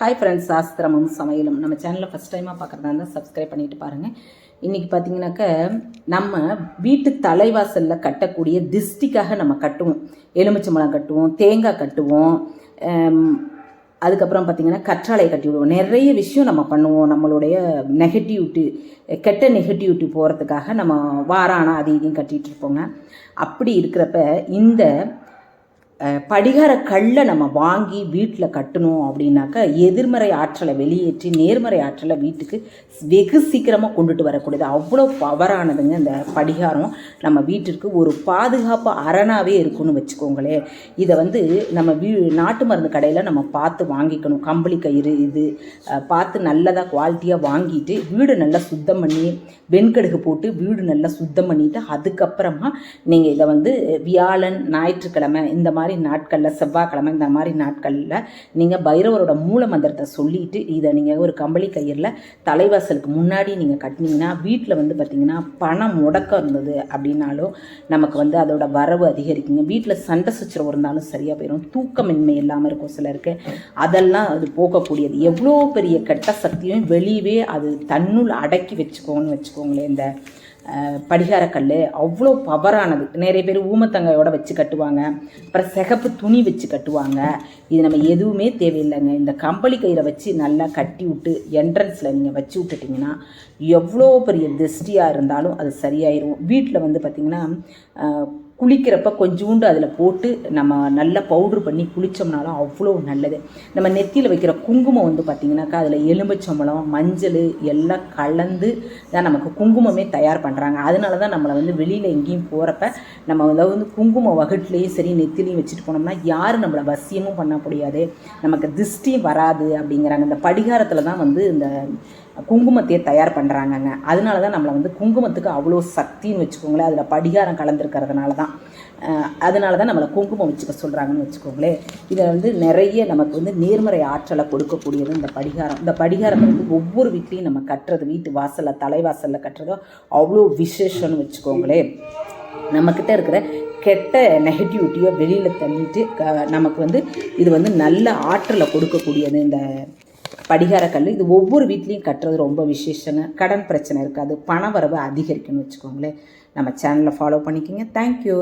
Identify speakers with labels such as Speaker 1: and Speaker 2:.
Speaker 1: Hi friends சாஸ்திரமும் சமையலும். நம்ம சேனலில் ஃபஸ்ட் டைமாக பார்க்குறதா இருந்தால் சப்ஸ்கிரைப் பண்ணிட்டு பாருங்கள் இன்றைக்கி பார்த்தீங்கன்னாக்க நம்ம வீட்டு தலைவாசலில் கட்டக்கூடிய திஷ்டிக்காக நம்ம கட்டுவோம். எலுமிச்சம்பழம் கட்டுவோம் தேங்காய் கட்டுவோம் அதுக்கப்புறம் பார்த்திங்கன்னா கற்றாழை கட்டி விடுவோம். நிறைய விஷயம் நம்ம பண்ணுவோம். நம்மளுடைய நெகட்டிவிட்டி கெட்ட நெகட்டிவிட்டி போகிறதுக்காக நம்ம வாரானா அது இதையும் கட்டிகிட்டு இருப்போங்க. அப்படி இருக்கிறப்ப இந்த படிகார கல்லை நம்ம வாங்கி வீட்டில் கட்டணும் அப்படின்னாக்கா எதிர்மறை ஆற்றலை வெளியேற்றி நேர்மறை ஆற்றலை வீட்டுக்கு வெகு சீக்கிரமாக கொண்டுட்டு வரக்கூடியது. அவ்வளோ பவரானதுங்க இந்த படிகாரம். நம்ம வீட்டிற்கு ஒரு பாதுகாப்பு அரணாகவே இருக்குன்னு வச்சுக்கோங்களேன். இதை வந்து நம்ம வீ நாட்டு மருந்து கடையில் நம்ம பார்த்து வாங்கிக்கணும். கம்பளி கயிறு இது பார்த்து நல்லதாக குவாலிட்டியாக வாங்கிட்டு வீடு நல்லா சுத்தம் பண்ணி வெண்கடுகு போட்டு வீடு நல்லா சுத்தம் பண்ணிவிட்டு அதுக்கப்புறமா நீங்கள் இதை வந்து வியாழன் ஞாயிற்றுக்கிழமை இந்த மாதிரி மாதிரி நாட்களில் செவ்வாய்க்கிழமை இந்த மாதிரி நாட்களில் நீங்கள் பைரவரோட மூல மந்திரத்தை சொல்லிட்டு இதை நீங்கள் ஒரு கம்பளி கயிறில் தலைவாசலுக்கு முன்னாடி நீங்கள் கட்டினீங்கன்னா வீட்டில் வந்து பார்த்திங்கன்னா பணம் முடக்கம் இருந்தது அப்படின்னாலும் நமக்கு வந்து அதோட வரவு அதிகரிக்குங்க. வீட்டில் சண்டை சுச்சரவு இருந்தாலும் சரியாக போயிடும் தூக்கமின்மை இல்லாமல் இருக்கும் சிலருக்கு. அதெல்லாம் அது போகக்கூடியது எவ்வளோ பெரிய கெட்ட சக்தியும் வெளியவே அது தன்னுள் அடக்கி வச்சுக்கோன்னு வச்சுக்கோங்களேன் இந்த படிகாரக்கல் அவ்வளோ பவரானது நிறைய பேர் ஊமத்தங்கையோட வச்சு கட்டுவாங்க. அப்புறம் சிகப்பு துணி வச்சு கட்டுவாங்க. இது நம்ம எதுவுமே தேவையில்லைங்க. இந்த கம்பளி கயிறை வச்சு நல்லா கட்டி விட்டு என்ட்ரன்ஸில் நீங்கள் வச்சு விட்டுட்டிங்கன்னா எவ்வளோ பெரிய திருஷ்டியாக இருந்தாலும் அது சரியாயிரும். வீட்டில் வந்து பார்த்திங்கன்னா குளிக்கிறப்ப கொஞ்சோண்டு அதில் போட்டு நம்ம நல்லா பவுட்ரு பண்ணி குளித்தோம்னாலும் அவ்வளோ நல்லது. நம்ம நெத்தியில் வைக்கிற குங்குமம் வந்து பார்த்திங்கனாக்கா அதில் எலும்பச்சம்பளம் மஞ்சள் எல்லாம் கலந்து தான் நமக்கு குங்குமமே தயார் பண்ணுறாங்க அதனால தான் நம்மளை வந்து வெளியில் எங்கேயும் போகிறப்ப நம்ம அதாவது வந்து குங்கும வகுட்லேயும் சரி நெத்திலையும் வச்சுட்டு போனோம்னா யாரும் நம்மளை வசியமும் பண்ண முடியாது. நமக்கு திருஷ்டியும் வராது அப்படிங்கிறாங்க. இந்த படிகாரத்தில் தான் வந்து இந்த குங்குமத்தையே தயார் பண்ணுறாங்கங்க அதனால தான் நம்மளை வந்து குங்குமத்துக்கு அவ்வளோ சக்தின்னு வச்சுக்கோங்களேன். அதில் படிகாரம் கலந்துருக்கிறதுனால தான் அதனால தான் நம்மளை குங்குமம் வச்சுக்க சொல்கிறாங்கன்னு வச்சுக்கோங்களேன். இதில் வந்து நிறைய நமக்கு வந்து நேர்மறை ஆற்றலை கொடுக்கக்கூடியது இந்த படிகாரம். இந்த படிகாரத்தை வந்து ஒவ்வொரு வீட்லேயும் நம்ம கட்டுறது வீட்டு வாசலில் தலைவாசலில் கட்டுறதோ அவ்வளோ விசேஷம்னு வச்சுக்கோங்களேன். நம்மக்கிட்ட இருக்கிற கெட்ட நெகட்டிவிட்டியோ வெளியில் தள்ளிட்டு க நமக்கு வந்து இது வந்து நல்ல ஆற்றலை கொடுக்கக்கூடியது இந்த படிகாரக்கல் இது ஒவ்வொரு வீட்லேயும் கட்டுறது ரொம்ப விசேஷங்க. கடன் பிரச்சனை இருக்காது. பண வரவு அதிகரிக்கணும்னு வச்சுக்கோங்களேன். நம்ம சேனலை ஃபாலோ பண்ணிக்கோங்க. தேங்க்யூ